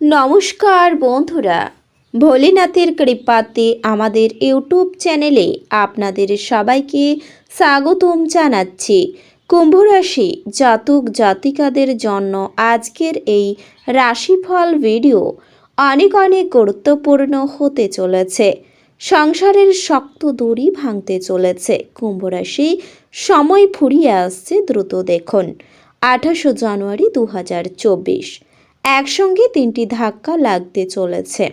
নমস্কার বন্ধুরা, ভোলেনাথের কৃপাতে আমাদের ইউটিউব চ্যানেলে আপনাদের সবাইকে স্বাগতম জানাচ্ছি। কুম্ভরাশি জাতক জাতিকাদের জন্য আজকের এই রাশিফল ভিডিও অনেক অনেক গুরুত্বপূর্ণ হতে চলেছে। সংসারের শক্ত দড়ি ভাঙতে চলেছে। কুম্ভরাশি সময় ফুরিয়ে আসছে, দ্রুত দেখুন। আঠাশো জানুয়ারি দু হাজার চব্বিশ। একসঙ্গে তিনটি ধাক্কা লাগতে চলেছে।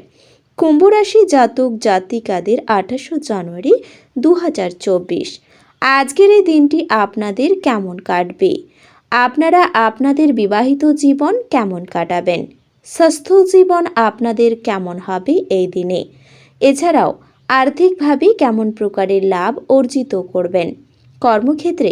কুম্ভরাশি জাতক জাতিকাদের আঠাশো জানুয়ারি দু হাজার চব্বিশ। আজকের এই দিনটি আপনাদের কেমন কাটবে? আপনারা আপনাদের বিবাহিত জীবন কেমন কাটাবেন? স্বাস্থ্য জীবন আপনাদের কেমন হবে এই দিনে? এছাড়াও, আর্থিকভাবে কেমন প্রকারের লাভ অর্জিত করবেন? কর্মক্ষেত্রে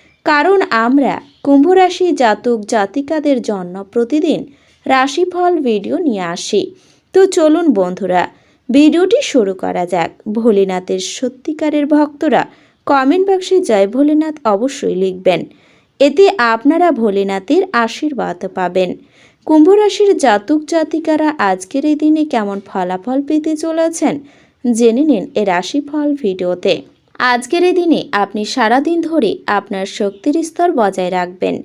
কারণ আমরা কুম্ভরাশি জাতক জাতিকাদের জন্য প্রতিদিন রাশিফল ভিডিও নিয়ে আসি। তো চলুন বন্ধুরা, ভিডিওটি শুরু করা যাক। ভোলেনাথের সত্যিকারের ভক্তরা কমেন্ট বক্সে জয় ভোলেনাথ অবশ্যই লিখবেন। এতে আপনারা ভোলেনাথের আশীর্বাদ পাবেন। কুম্ভরাশির জাতক জাতিকারা আজকের এই দিনে কেমন ফলাফল পেতে চলেছেন, জেনে নিন এ রাশিফল ভিডিওতে। আজকের এই দিনে আপনি সারাদিন ধরে আপনার শক্তির স্তর বজায় রাখবেন।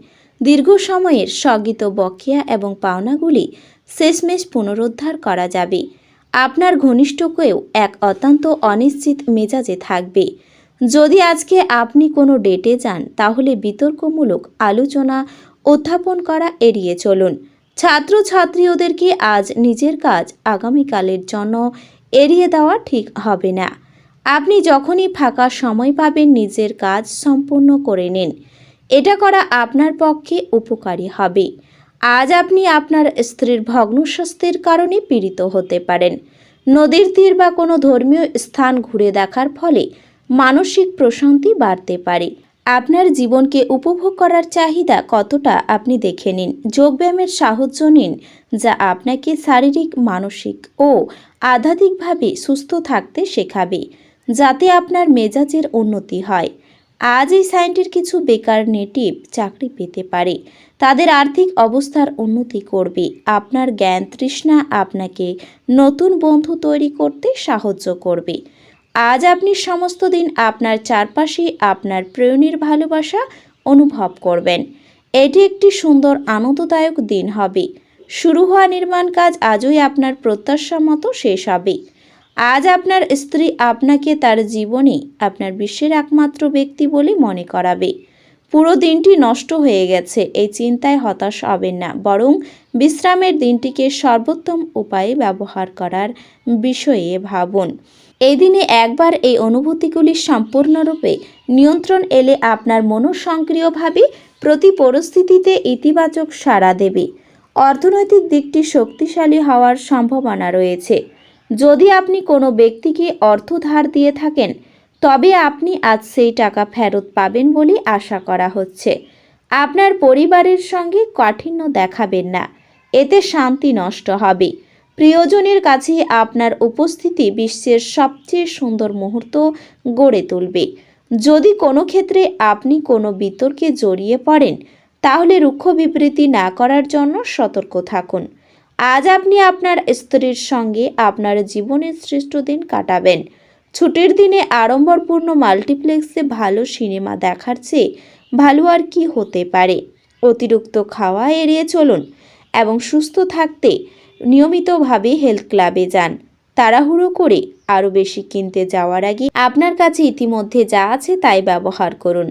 দীর্ঘ সময়ের স্থগিত বকেয়া এবং পাওনাগুলি শেষমেশ পুনরুদ্ধার করা যাবে। আপনার ঘনিষ্ঠকেও এক অত্যন্ত অনিশ্চিত মেজাজে থাকবে। যদি আজকে আপনি কোনো ডেটে যান, তাহলে বিতর্কমূলক আলোচনা উত্থাপন করা এড়িয়ে চলুন। ছাত্রছাত্রী ওদেরকে আজ নিজের কাজ আগামীকালের জন্য এড়িয়ে দেওয়া ঠিক হবে না। আপনি যখনই ফাঁকা সময় পাবেন, নিজের কাজ সম্পূর্ণ করে নিন। এটা করা আপনার পক্ষে উপকারী হবে। আজ আপনি আপনার স্ত্রীর ভগ্নস্বাস্থ্যের কারণে পীড়িত হতে পারেন। নদীর তীর বা কোনো ধর্মীয় স্থান ঘুরে দেখার ফলে মানসিক প্রশান্তি বাড়তে পারে। আপনার জীবনকে উপভোগ করার চাহিদা কতটা আপনি দেখে নিন। যোগব্যায়ামের সাহায্য নিন, যা আপনাকে শারীরিক, মানসিক ও আধ্যাত্মিকভাবে সুস্থ থাকতে শেখাবে। যাতে আপনার মেজাজের উন্নতি হয়। আজ এই সাইনটির কিছু বেকার নেটিভ চাকরি পেতে পারে। তাদের আর্থিক অবস্থার উন্নতি করবে। আপনার জ্ঞান তৃষ্ণা আপনাকে নতুন বন্ধু তৈরি করতে সাহায্য করবে। আজ আপনি সমস্ত দিন আপনার চারপাশে আপনার প্রেয়ণীর ভালোবাসা অনুভব করবেন। এটি একটি সুন্দর আনন্দদায়ক দিন হবে। শুরু হওয়া নির্মাণ কাজ আজই আপনার প্রত্যাশা মতো শেষ হবে। আজ আপনার স্ত্রী আপনাকে তার জীবনে আপনার বিশ্বের একমাত্র ব্যক্তি বলে মনে করাবে। পুরো দিনটি নষ্ট হয়ে গেছে, এই চিন্তায় হতাশ হবেন না। বরং বিশ্রামের দিনটিকে সর্বোত্তম উপায়ে ব্যবহার করার বিষয়ে ভাবুন। এই দিনে একবার এই অনুভূতিগুলি সম্পূর্ণরূপে নিয়ন্ত্রণ এলে আপনার মনোসক্রিয়ভাবে প্রতি পরিস্থিতিতে ইতিবাচক সাড়া দেবে। অর্থনৈতিক দিকটি শক্তিশালী হওয়ার সম্ভাবনা রয়েছে। যদি আপনি কোনো ব্যক্তিকে অর্থ ধার দিয়ে থাকেন, তবে আপনি আজ সেই টাকা ফেরত পাবেন বলে আশা করা হচ্ছে। আপনার পরিবারের সঙ্গে কাঠিন্য দেখাবেন না। এতে শান্তি নষ্ট হবে। প্রিয়জনের কাছে আপনার উপস্থিতি বিশ্বের সবচেয়ে সুন্দর মুহূর্ত গড়ে তুলবে। যদি কোনো ক্ষেত্রে আপনি কোনো বিতর্কে জড়িয়ে পড়েন, তাহলে রুক্ষ বিবৃতি না করার জন্য সতর্ক থাকুন। আজ আপনি আপনার স্ত্রীর সঙ্গে আপনার জীবনের শ্রেষ্ঠ দিন কাটাবেন। ছুটির দিনে আড়ম্বরপূর্ণ মাল্টিপ্লেক্সে ভালো সিনেমা দেখার চেয়ে ভালো আর কি হতে পারে? অতিরিক্ত খাওয়া এড়িয়ে চলুন এবং সুস্থ থাকতে নিয়মিতভাবে হেলথ ক্লাবে যান। তাড়াহুড়ো করে আরও বেশি কিনতে যাওয়ার আগে আপনার কাছে ইতিমধ্যে যা আছে তাই ব্যবহার করুন।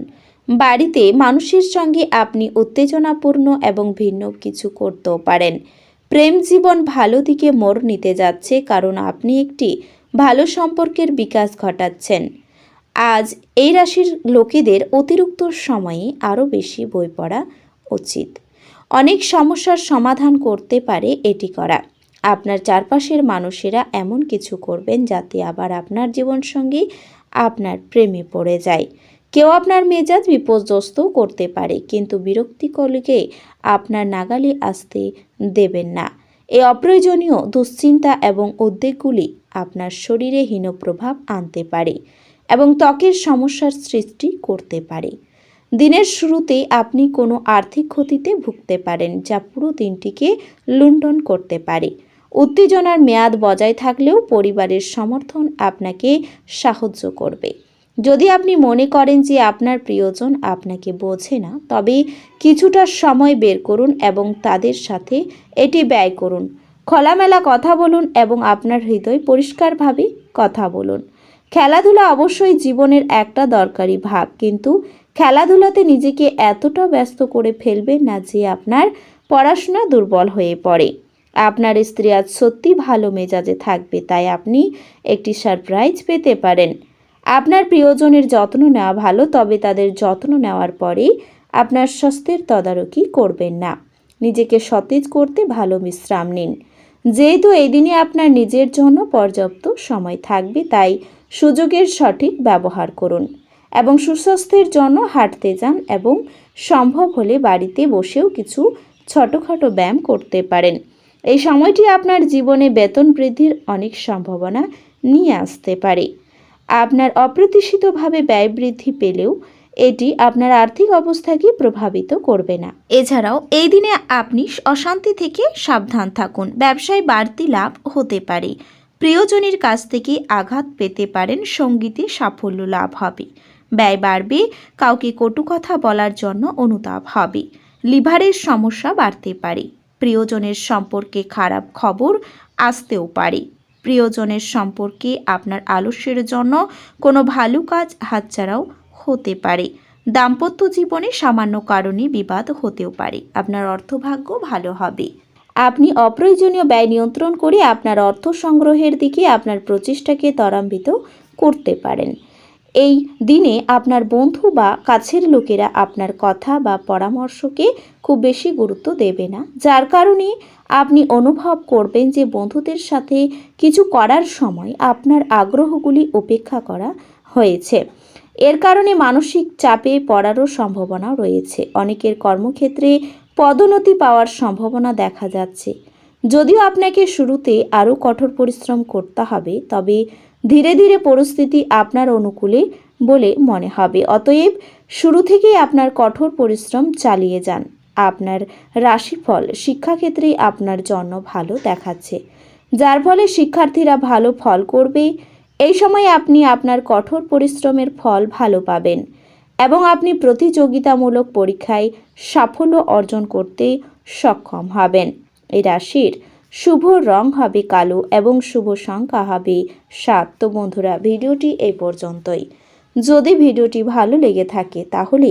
বাড়িতে মানুষের সঙ্গে আপনি উত্তেজনাপূর্ণ এবং ভিন্ন কিছু করতেও পারেন। প্রেম জীবন ভালো দিকে মোড় নিতে যাচ্ছে কারণ আপনি একটি ভালো সম্পর্কের বিকাশ ঘটাচ্ছেন। আজ এই রাশির লোকেদের অতিরিক্ত সময়ে আরও বেশি বই পড়া উচিত। অনেক সমস্যার সমাধান করতে পারে এটি করা। আপনার চারপাশের মানুষেরা এমন কিছু করবেন যাতে আবার আপনার জীবনসঙ্গী আপনার প্রেমে পড়ে যায়। কেউ আপনার মেজাজ বিপর্যস্ত করতে পারে, কিন্তু বিরক্তিকলকে আপনার নাগালে আসতে দেবেন না। এই অপ্রয়োজনীয় দুশ্চিন্তা এবং উদ্বেগগুলি আপনার শরীরে হীন প্রভাব আনতে পারে এবং ত্বকের সমস্যার সৃষ্টি করতে পারে। দিনের শুরুতে আপনি কোনো আর্থিক ক্ষতিতে ভুগতে পারেন, যা পুরো দিনটিকে লুণ্ঠন করতে পারে। উত্তেজনার মেয়াদ বজায় থাকলেও পরিবারের সমর্থন আপনাকে সাহায্য করবে। যদি আপনি মনে করেন যে আপনার প্রিয়জন আপনাকে বোঝে না, তবে কিছুটা সময় বের করুন এবং তাদের সাথে এটি ব্যয় করুন। খোলামেলা কথা বলুন এবং আপনার হৃদয় পরিষ্কারভাবে কথা বলুন। খেলাধুলা অবশ্যই জীবনের একটা দরকারি ভাগ, কিন্তু খেলাধুলাতে নিজেকে এতটা ব্যস্ত করে ফেলবেন না যে আপনার পড়াশোনা দুর্বল হয়ে পড়ে। আপনার স্ত্রী আজ সত্যি ভালো মেজাজে থাকবে, তাই আপনি একটি সারপ্রাইজ পেতে পারেন। আপনার প্রিয়জনের যত্ন নেওয়া ভালো, তবে তাদের যত্ন নেওয়ার পরেই আপনার স্বাস্থ্যের তদারকি করবেন না। নিজেকে সতেজ করতে ভালো বিশ্রাম নিন। যেহেতু এই দিনে আপনার নিজের জন্য পর্যাপ্ত সময় থাকবে, তাই সুযোগের সঠিক ব্যবহার করুন এবং সুস্বাস্থ্যের জন্য হাঁটতে যান এবং সম্ভব হলে বাড়িতে বসেও কিছু ছোটোখাটো ব্যায়াম করতে পারেন। এই সময়টি আপনার জীবনে বেতন বৃদ্ধির অনেক সম্ভাবনা নিয়ে আসতে পারে। আপনার অপ্রত্যাশিতভাবে ব্যয় বৃদ্ধি পেলেও এটি আপনার আর্থিক অবস্থাকে প্রভাবিত করবে না। এছাড়াও, এই দিনে আপনি অশান্তি থেকে সাবধান থাকুন। ব্যবসায় বাড়তি লাভ হতে পারে। প্রিয়জনের কাছ থেকে আঘাত পেতে পারেন, সঙ্গীতে সাফল্য লাভ হবে। ব্যয় বাড়বে, কাউকে কটু কথা বলার জন্য অনুতাপ হবে। লিভারের সমস্যা বাড়তে পারে। প্রিয়জনের সম্পর্কে খারাপ খবর আসতেও পারে। প্রিয়জনের সম্পর্কে আপনার আলস্যের জন্য কোনো ভালো কাজ হাতছাড়াও হতে পারে। দাম্পত্য জীবনে সামান্য কারণে বিবাদ হতেও পারে। আপনার অর্থভাগ্য ভালো হবে। আপনি অপ্রয়োজনীয় ব্যয় নিয়ন্ত্রণ করে আপনার অর্থ সংগ্রহের দিকে আপনার প্রচেষ্টাকে ত্বরান্বিত করতে পারেন। এই দিনে আপনার বন্ধু বা কাছের লোকেরা আপনার কথা বা পরামর্শকে খুব বেশি গুরুত্ব দেবে না, যার কারণে আপনি অনুভব করবেন যে বন্ধুদের সাথে কিছু করার সময় আপনার আগ্রহগুলি উপেক্ষা করা হয়েছে। এর কারণে মানসিক চাপে পড়ারও সম্ভাবনা রয়েছে। অনেকের কর্মক্ষেত্রে পদোন্নতি পাওয়ার সম্ভাবনা দেখা যাচ্ছে। যদিও আপনাকে শুরুতে আরও কঠোর পরিশ্রম করতে হবে, তবে ধীরে ধীরে পরিস্থিতি আপনার অনুকূলে বলে মনে হবে। অতএব শুরু থেকেই আপনার কঠোর পরিশ্রম চালিয়ে যান। আপনার রাশিফল শিক্ষাক্ষেত্রে আপনার জন্য ভালো দেখাচ্ছে। যার ফলে শিক্ষার্থীরা ভালো ফল করবে। এই সময় আপনি আপনার কঠোর পরিশ্রমের ফল ভালো পাবেন এবং আপনি প্রতিযোগিতামূলক পরীক্ষায় সাফল্য অর্জন করতে সক্ষম হবেন। এই রাশির শুভ রং হবে কালো এবং শুভ সংখ্যা হবে সাত। তো বন্ধুরা, ভিডিওটি এই পর্যন্তই। যদি ভিডিওটি ভালো লেগে থাকে তাহলে